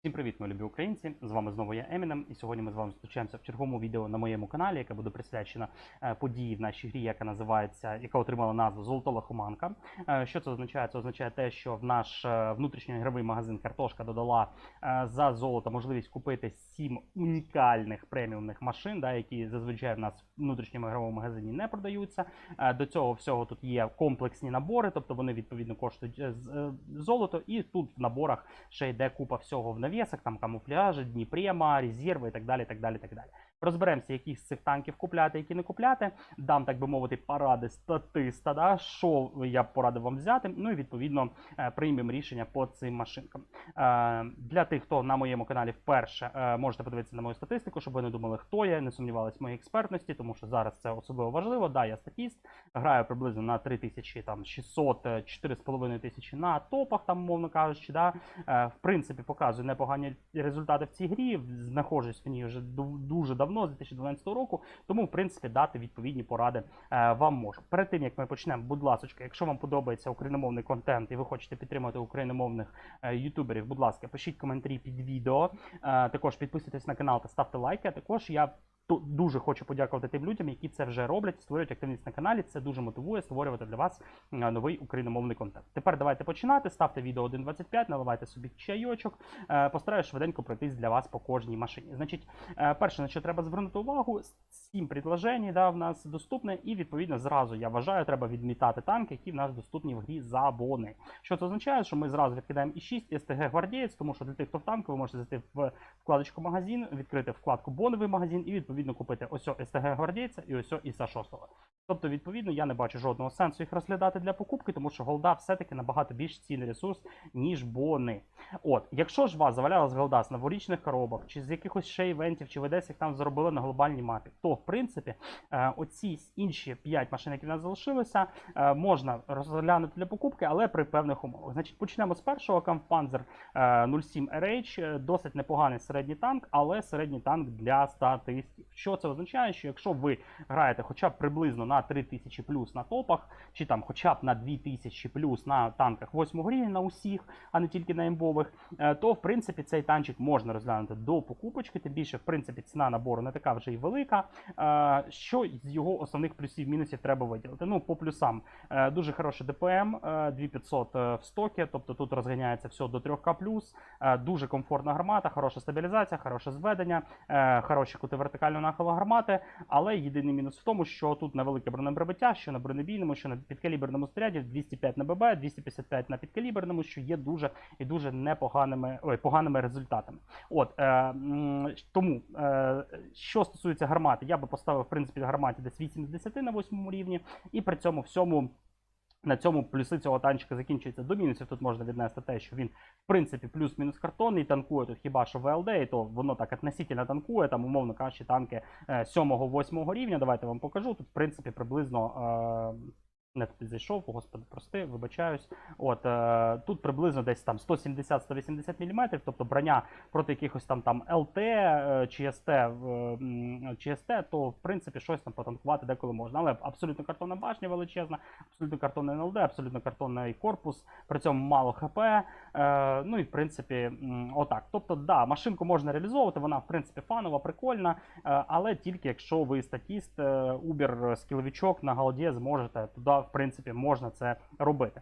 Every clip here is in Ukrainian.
Всім привіт, мої любі українці! З вами знову я Емінем, і сьогодні ми з вами зустрічаємося в черговому відео на моєму каналі, яке буде присвячено е, події в нашій грі, яка називається, яка отримала назву Золота Лахоманка. Е, Що це означає? Це означає те, що в наш е, внутрішньоігровий магазин Картошка додала за золото можливість купити сім унікальних преміумних машин, да, які зазвичай в нас в внутрішньому ігровому магазині не продаються. До цього всього тут є комплексні набори, тобто вони відповідно коштують золото, і тут в наборах ще йде купа всього в навісах, там камуфляжі, Днепрема, резервы и так далі. так далі, так далі. Розберемося, які з цих танків купляти, які не купляти. Дам, так би мовити, поради статиста, да, що я порадив вам взяти. Ну і відповідно е, приймемо рішення по цим машинкам. Е, Для тих, хто на моєму каналі вперше е, можете подивитися на мою статистику, щоб ви не думали, хто я, не сумнівались в моїй експертності, тому що зараз це особливо важливо. Да, я статіст, граю приблизно на 3600 4,5 тисячі на топах, там, умовно кажучи. Да. В принципі, показую непогані результати в цій грі. Знаходжусь в ній вже дуже давно, з 2012 року. Тому, в принципі, дати відповідні поради е, вам можу. Перед тим як ми почнемо, будь ласка, якщо вам подобається україномовний контент і ви хочете підтримати україномовних е, ютуберів, будь ласка, пишіть коментарі під відео. Е, Також підписуйтесь на канал та ставте лайки. А також я дуже хочу подякувати тим людям, які це вже роблять, створюють активність на каналі. Це дуже мотивує створювати для вас е, новий україномовний контент. Тепер давайте починати. Ставте відео 1.25, наливайте собі чайочок. Е, Постараюсь швиденько пройтись для вас по кожній машині. Значить, е, перше, на що треба звернути увагу, сім предложень да, в нас доступне, і відповідно зразу я вважаю, треба відмітати танки, які в нас доступні в грі за бони. Що це означає? Що ми зразу відкидаємо і 6 СТГ гвардієць, тому що для тих, хто в танку, ви можете зайти в вкладочку магазин, відкрити вкладку боновий магазин і відповідно купити ось СТГ гвардійця і ось Іса 6. Тобто, відповідно, я не бачу жодного сенсу їх розглядати для покупки, тому що голда все-таки набагато більш цінний ресурс, ніж бони. От, якщо ж вас завалялась голда з новорічних коробок, чи з якихось ще івентів, чи ви десь їх там заробили на глобальній мапі, то в принципі е, оці інші 5 машин, які в нас залишилися, е, можна розглянути для покупки, але при певних умовах. Значить, почнемо з першого е, 07 RH, е, досить непоганий середній танк, але середній танк для статистів. Що це означає? Що якщо ви граєте хоча б приблизно на 3000 плюс на топах, чи там хоча б на 2000 плюс на танках 8 рівня на усіх, а не тільки на імбових, е, то в принципі цей танчик можна розглянути до покупочки. Тим більше, в принципі, ціна набору не така вже й велика. Е, Що з його основних плюсів мінусів треба виділити? Ну, по плюсам е, дуже хороший ДПМ, е, 2500 е, в стокі, тобто тут розганяється все до 3К+, е, дуже комфортна гармата, хороша стабілізація, хороше зведення, хороші кути вертикального нахилу гармати. Але єдиний мінус в тому, що тут невелике бронеприбиття, що на бронебійному, що на підкаліберному снаряді 205 на ББ, 255 на підкаліберному, що є дуже і дуже непоганими ой, поганими результатами. От е, тому, е, що стосується гармати, я би поставив в принципі гарматі десь 8 з 10 на 8 рівні, і при цьому всьому. На цьому плюси цього танчика закінчуються до мінусів. Тут можна віднести те, що він в принципі плюс-мінус картонний, танкує тут хіба що ВЛД, і то воно так относительно танкує, там, умовно кажучи, танки 7-8 рівня. Давайте вам покажу. Тут, в принципі, приблизно. Не зайшов, господи, прости, вибачаюсь. От е, тут приблизно десь там 170-180 мм, тобто броня проти якихось там там ЛТ е, чи СТ, чи СТ, то в принципі щось там потанкувати деколи можна. Але абсолютно картонна башня величезна, абсолютно картонний НЛД, абсолютно картонний корпус, при цьому мало ХП. Е, ну і в принципі, отак. Тобто, да, машинку можна реалізовувати, вона в принципі фанова, прикольна, е, але тільки якщо ви статіст, е, Uber, скіловичок на галді зможете, туди в принципі можна це робити.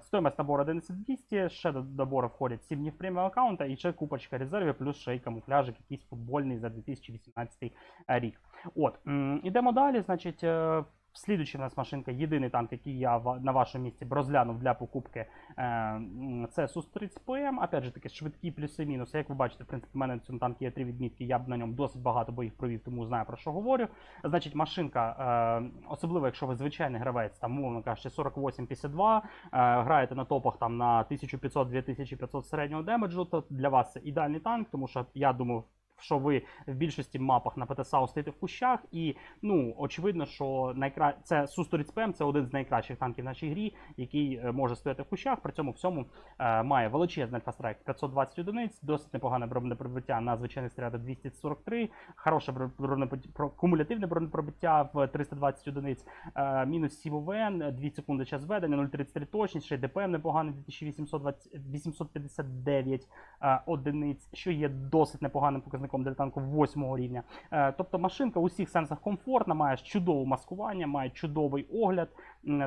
Стоїмость набору 11200, ще до набору входять 7 днів преміум аккаунта і ще купочка резервів, плюс ще й камуфляжик якийсь футбольний за 2018 рік. От, ідемо далі. Значить, слідуюча в нас машинка, єдиний танк, який я на вашому місці б розглянув для покупки, е, це Су-30 ПМ. Опять же таки, швидкі плюси-мінуси. Як ви бачите, в принципі, в мене на цьому танку є три відмітки, я б на ньому досить багато боїв провів, тому знаю про що говорю. Значить, машинка, е, особливо якщо ви звичайний гравець, там, мовно кажучи, 48-52, е, граєте на топах там на 1500-2500 середнього демеджу, то для вас це ідеальний танк, тому що я думаю, що ви в більшості мапах на ПТСАУ стоїте в кущах, і ну очевидно, що найкра... це Су-130 ПМ це один з найкращих танків в нашій грі, який е, може стояти в кущах. При цьому всьому е, має величезний альфастрайк 520 одиниць, досить непогане бронепробиття на звичайних снарядах 243, хороше бронепробиття, кумулятивне бронепробиття в 320 одиниць, е, мінус 7 УВН, 2 секунди час ведення, 0,33 точність, ще ДПМ непоганий 2820 859 е, одиниць, що є досить непоганим показником для танку 8 рівня. Е, Тобто машинка у всіх сенсах комфортна, має чудове маскування, має чудовий огляд.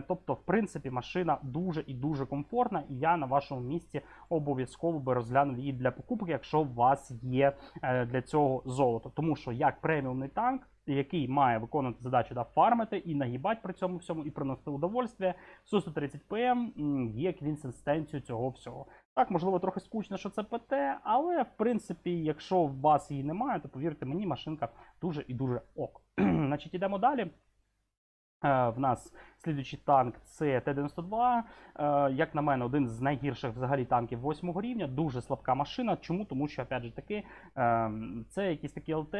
Тобто, в принципі, машина дуже і дуже комфортна, і я на вашому місці обов'язково би розглянув її для покупки, якщо у вас є е, для цього золото. Тому що як преміумний танк, який має виконувати задачу да, фармити і нагибати при цьому всьому, і приносити удовольствие, Су-130 ПМ є квінсистенцією цього всього. Так, можливо, трохи скучно, що це ПТ, але в принципі, якщо у вас її немає, то повірте мені, машинка дуже і дуже ок. Значить, ідемо далі. Е, В нас слідуючий танк це Т-92. Е, Як на мене, один з найгірших взагалі танків 8 рівня. Дуже слабка машина. Чому? Тому що, опять же таки, е, це якийсь такий ЛТ,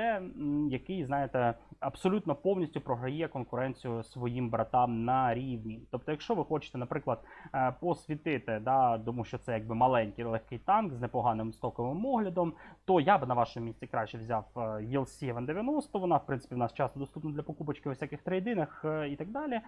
який, знаєте, абсолютно повністю програє конкуренцію своїм братам на рівні. Тобто, якщо ви хочете, наприклад, е, посвітити, да, тому що це якби маленький легкий танк з непоганим стоковим оглядом, то я б на вашому місці краще взяв ELC 190. Вона, в принципі, в нас часто доступна для покупочки у всяких трейдинах і так далі.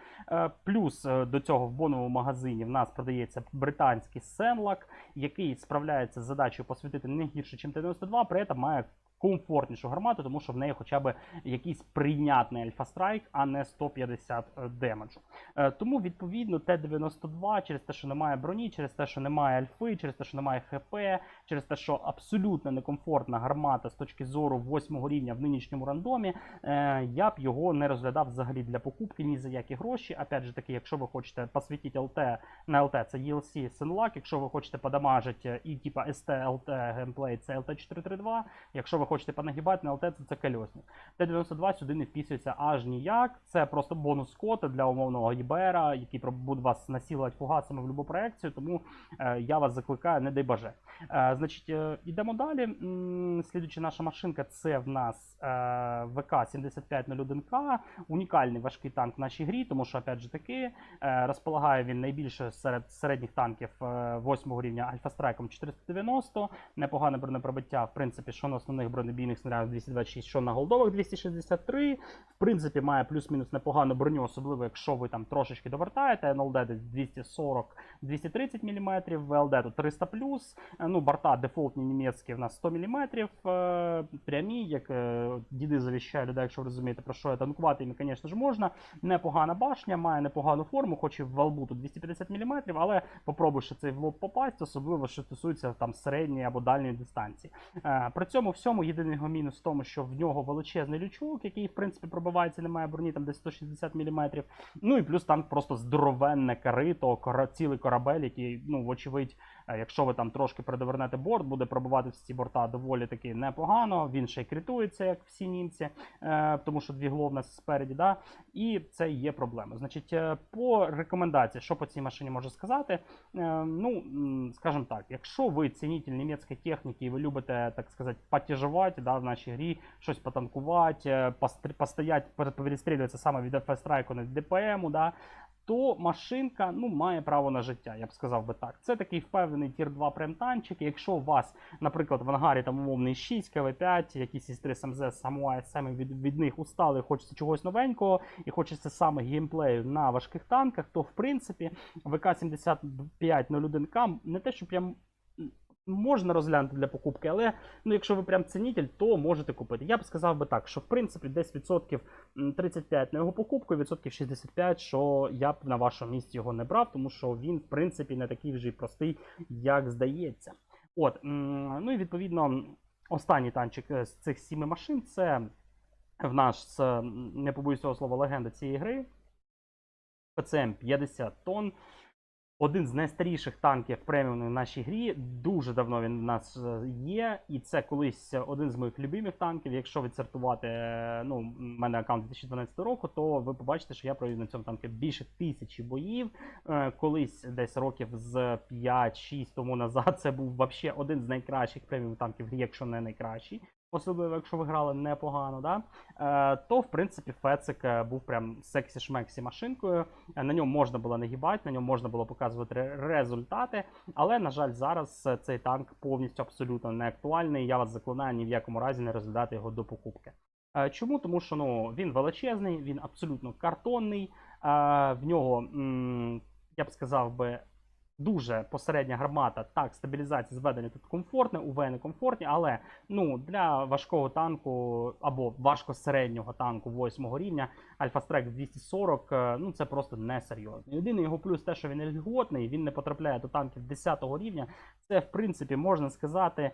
Плюс е, до цього в боновому магазині в нас продається британський Сенлак, який справляється з задачею посвятити не гірше, ніж Т-92, при цьому має комфортнішу гармату, тому що в неї хоча б якийсь прийнятний альфа-страйк, а не 150 демеджу. Е, Тому, відповідно, Т-92 через те, що немає броні, через те, що немає альфи, через те, що немає ХП, через те, що абсолютно некомфортна гармата з точки зору 8 рівня в нинішньому рандомі, е, я б його не розглядав взагалі для покупки ні за які гроші. Опять же таки, якщо ви хочете посвітити ЛТ на ЛТ, це ELC Senlac, якщо ви хочете подамажити і типа ST LT геймплей, це LT432, якщо ви хочете понагибати на ЛТ, це, це кольосник. Т-92 сюди не вписується аж ніяк. Це просто бонус кота для умовного ЄБРа, який буде вас насілувати фугасами в будь-яку проекцію, тому е, я вас закликаю, не дай баже. Е, значить, е, йдемо далі. Слідуюча наша машинка це в нас е, ВК-7501К, унікальний важкий танк в нашій грі, тому що, опять же таки, розполагає він найбільше серед середніх танків е, 8 рівня Альфа-Страйком 490, непогане бронепробиття, в принципі, що на основних бронебійних снарядах 226, що на голдових 263. В принципі, має плюс-мінус непогану броню, особливо якщо ви там трошечки довертаєте. НЛД десь 240-230 мм, ВЛД тут 300 плюс. Е, Ну, борта дефолтні німецькі в нас 100 мм, е, прямі, як е, діди завіщають людей, якщо ви розумієте, про що я танкувати їм, звісно ж, можна. Непогана башня, має непогану форму, хоч і в валбу тут 250 мм, але попробуй ще цей в лоб попасть, особливо що стосується там середньої або дальньої дистанції. Е, При цьому всьому єдиний його мінус в тому, що в нього величезний лючок, який в принципі пробивається, немає броні, там десь 160 мм. Ну і плюс там просто здоровенне карито, цілий корабель, який, ну, вочевидь, якщо ви там трошки передовернете борт, буде пробивати всі борта доволі таки непогано. Він ще й критується, як всі німці, е, тому що дві нас спереді, да, і це є проблема. Значить, е, по рекомендації, що по цій машині можу сказати, Е, ну, скажімо так, якщо ви цінитель німецької техніки і ви любите, так сказати, потяжувати да, в нашій грі, щось потанкувати, постоять, пер- перестрілюватися саме від FS-страйку на ДПМу, да, то машинка ну, має право на життя, я б сказав би так. Це такий впевнений тір 2 прем-танчик. Якщо у вас, наприклад, в ангарі там умовний 6 КВ5, якісь із 3 СМЗ, самуай, саме від, від них устали, хочеться чогось новенького, і хочеться саме геймплею на важких танках, то в принципі ВК-7501К не те, що прям можна розглянути для покупки, але ну, якщо ви прям цінитель, то можете купити. Я б сказав би так, що в принципі десь відсотків 35 на його покупку, відсотків 65, що я б на вашому місці його не брав, тому що він, в принципі, не такий вже й простий, як здається. От, ну і відповідно, останній танчик е, з цих сіми машин це в нас, не побоюсь цього слова, легенда цієї гри. ПЦМ 50 тонн. Один з найстаріших танків преміумних в нашій грі. Дуже давно він в нас е, є, і це колись один з моїх любимих танків. Якщо відсортувати, е, ну, в мене аккаунт 2012 року, то ви побачите, що я провів на цьому танку більше тисячі боїв. Е, Колись десь років з 5-6 тому назад це був вообще один з найкращих преміум танків якщо не найкращий. Особливо якщо ви грали непогано, да? е, то в принципі Фецик е, був прям сексі-шмексі машинкою. Е, На ньому можна було нагибати, на ньому можна було показувати результати. Але, на жаль, зараз цей танк повністю абсолютно не актуальний. Я вас заклинаю ні в якому разі не розглядати його до покупки. Чому? Тому що ну, він величезний, він абсолютно картонний. В нього, я б сказав би, дуже посередня гармата. Так, стабілізація зведення тут комфортне, УВ не комфортні, але ну, для важкого танку або важкосереднього танку 8 рівня Альфа Страйк 240, е, ну це просто несерйозно. Єдиний його плюс те, що він льготний, він не потрапляє до танків 10 рівня. Це, в принципі, можна сказати.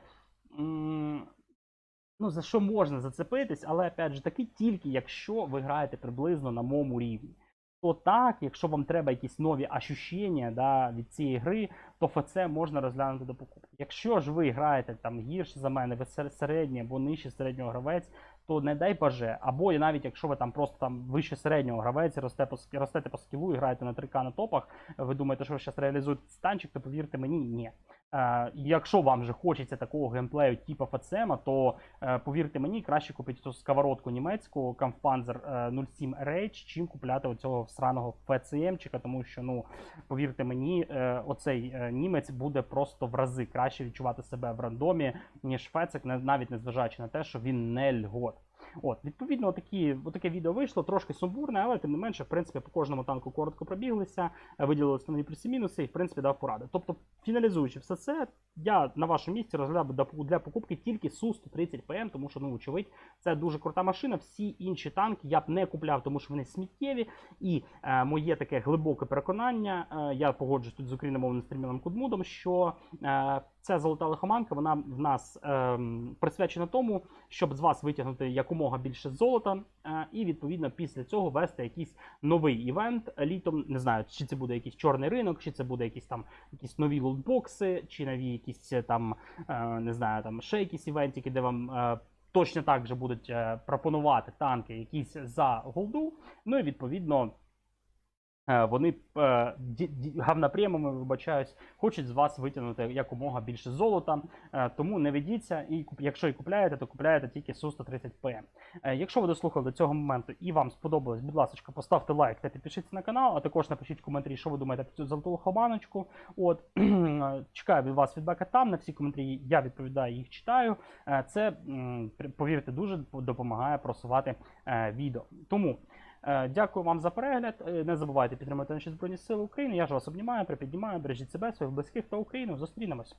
Ну, за що можна зацепитись, але опять же таки, тільки якщо ви граєте приблизно на моєму рівні. То так, якщо вам треба якісь нові ощущення да, від цієї гри, то ФЦ можна розглянути до покупки. Якщо ж ви граєте там гірше за мене, ви середній або нижче середнього гравець, то не дай боже. Або навіть якщо ви там просто там вище середнього гравець, росте по, ростете по скілу і граєте на 3К на топах, ви думаєте, що ви зараз реалізуєте цей танчик, то повірте мені, ні. Е, якщо вам же хочеться такого геймплею типу ФЦМ, то е, повірте мені, краще купити цю сковородку німецьку Kampfpanzer е, 07 Rage, чим купляти оцього всраного ФЦМчика, тому що, ну, повірте мені, е, оцей е, німець буде просто в рази краще відчувати себе в рандомі, ніж Фецик, навіть незважаючи на те, що він не льгот. От, відповідно, отакі, отаке відео вийшло, трошки сумбурне, але тим не менше, в принципі, по кожному танку коротко пробіглися, е, виділили основні плюси мінуси і, в принципі, дав поради. Тобто, фіналізуючи все це, я на вашому місці розглядав би для покупки тільки Су-130 ПМ, тому що, ну, очевидь, це дуже крута машина. Всі інші танки я б не купляв, тому що вони сміттєві. І е, моє таке глибоке переконання, е, я погоджуюсь тут з україномовним стрімілом Кудмудом, що е, ця золота лихоманка, вона в нас ем, присвячена тому, щоб з вас витягнути якомога більше золота, е, і відповідно після цього вести якийсь новий івент літом. Не знаю, чи це буде якийсь чорний ринок, чи це буде якісь там якісь нові лутбокси, чи нові якісь е, там е, не знаю, там ще якісь івентики, де вам. е, Точно так же будуть е, пропонувати танки якісь за голду. Ну і відповідно е, вони е, ді- вибачаюсь, хочуть з вас витягнути якомога більше золота. Е, Тому не ведіться, і якщо і купляєте, то купляєте тільки Су-130 ПМ. Е, Якщо ви дослухали до цього моменту і вам сподобалось, будь ласка, поставте лайк та підпишіться на канал, а також напишіть в коментарі, що ви думаєте про цю золоту лохоманочку. От чекаю від вас фідбека там. На всі коментарі я відповідаю, їх читаю. Е, Це повірте, дуже допомагає просувати е, відео. Тому. Е, Дякую вам за перегляд. Е, Не забувайте підтримати наші Збройні Сили України. Я ж вас обнімаю, припіднімаю, бережіть себе, своїх близьких та Україну. Зустрінемось.